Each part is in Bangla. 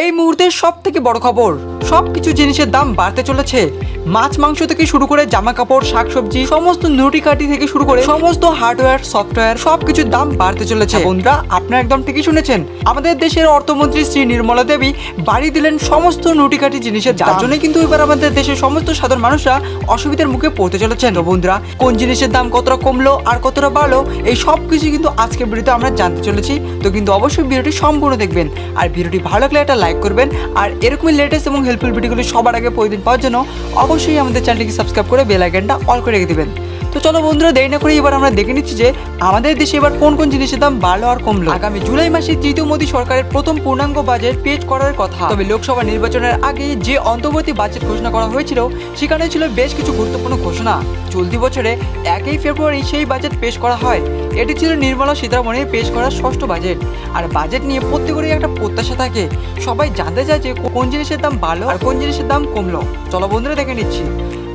এই মুহূর্তে সব থেকে বড় খবর সব কিছু জিনিসের দাম বাড়তে চলেছে। মাছ মাংস থেকে শুরু করে জামা কাপড় শাকসবজি সমস্ত নুটি কাটি থেকে শুরু করে সমস্ত হার্ডওয়্যার সফটওয়্যার সবকিছুর দাম বাড়তে চলেছে। বন্ধুরা আপনারা একদম ঠিকই শুনেছেন। আমাদের দেশের অর্থমন্ত্রী শ্রী নির্মলা দেবী বাড়ি দিলেন সমস্ত নুটি কাটি জিনিসের যার জন্য কিন্তু এবার আমাদের দেশের সমস্ত সাধারণ মানুষরা অসুবিধার মুখে পড়তে চলেছেন। তো বন্ধুরা কোন জিনিসের দাম কতটা কমলো আর কতটা বাড়লো এই সব কিছু কিন্তু আজকের ভিডিওতে আমরা জানতে চলেছি। তো কিন্তু অবশ্যই ভিডিওটি সম্পূর্ণ দেখবেন। আর ভিডিওটি ভালো লাগলে একটা লাইক করবেন। আর এরকমই লেটেস্ট এবং হেল্পফুল ভিডিওগুলি সবার আগে প্রতিদিন পাওয়ার জন্য অবশ্যই আমাদের চ্যানেলটিকে সাবস্ক্রাইব করে বেল আইকনটা অল করে রেখে দেবেন। তো চলো বন্ধুরা, দেরি না করে এবার আমরা দেখে নিচ্ছি যে আমাদের দেশে এবার কোন কোন জিনিসের দাম বাড়লো আর কমলো। আগামী জুলাই মাসে তৃতীয় মোদী সরকারের প্রথম পূর্ণাঙ্গ বাজেট পেশ করার কথা। তবে লোকসভা নির্বাচনের আগে যে অন্তর্বর্তী বাজেট ঘোষণা করা হয়েছিল, সেখানে ছিল বেশ কিছু গুরুত্বপূর্ণ ঘোষণা। চলতি বছরে একই ফেব্রুয়ারি সেই বাজেট পেশ করা হয়। এটি ছিল নির্মলা সীতারামনের পেশ করা ষষ্ঠ বাজেট আর বাজেট নিয়ে প্রত্যেকেরই একটা প্রত্যাশা থাকে। সবাই জানতে চায় যে কোন জিনিসের দাম বাড়লো আর কোন জিনিসের দাম কমলো। চলো বন্ধুরা দেখে নিচ্ছি।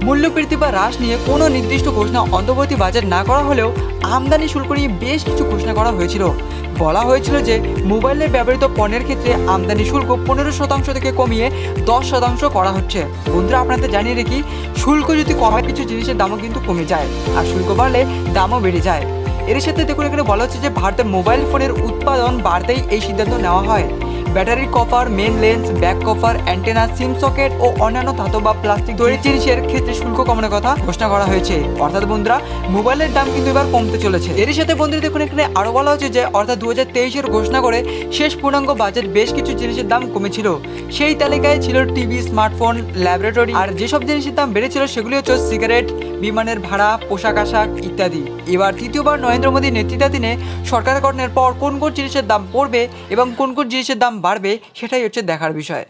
মূল্যবৃদ্ধি বা হ্রাস নিয়ে কোনো নির্দিষ্ট ঘোষণা অন্তর্বর্তী বাজেট না করা হলেও আমদানি শুল্ক নিয়ে বেশ কিছু ঘোষণা করা হয়েছিল। বলা হয়েছিল যে মোবাইলে ব্যবহৃত পণ্যের ক্ষেত্রে আমদানি শুল্ক পনেরো শতাংশ থেকে কমিয়ে দশ শতাংশ করা হচ্ছে। বন্ধুরা, আপনাদের জানিয়ে রাখি, শুল্ক যদি কমায়, কিছু জিনিসের দামও কিন্তু কমে যায় আর শুল্ক বাড়লে দামও বেড়ে যায়। এর সাথে দেখুন, এখানে বলা হচ্ছে যে ভারতের মোবাইল ফোনের উৎপাদন বাড়তেই এই সিদ্ধান্ত নেওয়া হয়। Battery cover main lens back cover antenna SIM socket ও অন্যান্য ধাতব বা প্লাস্টিক তৈরি জিনিসের ক্ষেত্রে শুল্ক কমানোর কথা ঘোষণা করা হয়েছে। অর্থাৎ বন্ধুরা, মোবাইলের দাম কিন্তু এবার কমতে চলেছে। এর সাথে বন্ধুরা দেখুন, এখানে আরও বলা হচ্ছে যে, অর্থাৎ দু হাজার তেইশের ঘোষণা করে শেষ পূর্ণাঙ্গ বাজেট বেশ কিছু জিনিসের দাম কমেছিল। সেই তালিকায় ছিল টিভি স্মার্টফোন ল্যাবরেটরি আর যেসব জিনিসের দাম বেড়েছিল সেগুলি হচ্ছে সিগারেট বিমানের ভাড়া, পোশাক আশাক ইত্যাদি। এবার তৃতীয়বার নরেন্দ্র মোদীর নেতৃত্বাধীনে সরকার গঠনের পর কোন কোন জিনিসের দাম পড়বে এবং কোন কোন জিনিসের দাম বাড়বে সেটাই হচ্ছে দেখার বিষয়।